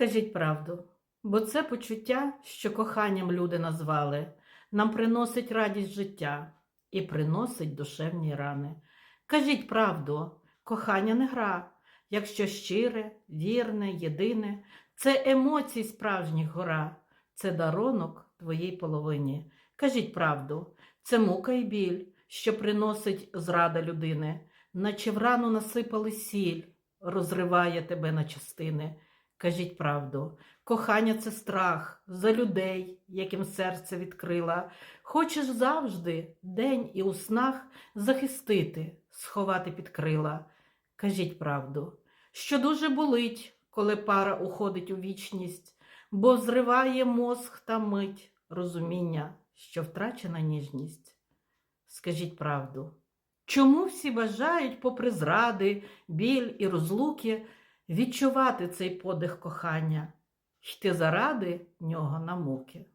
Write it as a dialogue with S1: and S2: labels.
S1: Кажіть правду, бо це почуття, що коханням люди назвали, нам приносить радість життя і приносить душевні рани. Кажіть правду, кохання не гра, якщо щире, вірне, єдине, це емоцій справжніх гора, це дарунок твоїй половині. Кажіть правду, це мука і біль, що приносить зрада людини, наче в рану насипали сіль, розриває тебе на частини. Кажіть правду, кохання це страх за людей, яким серце відкрила. Хочеш завжди, день і у снах, захистити, сховати під крила. Кажіть правду, що дуже болить, коли пара уходить у вічність, бо зриває мозг та мить розуміння, що втрачена ніжність. Скажіть правду, чому всі бажають, попри зради, біль і розлуки, відчувати цей подих кохання, йти заради нього на муки?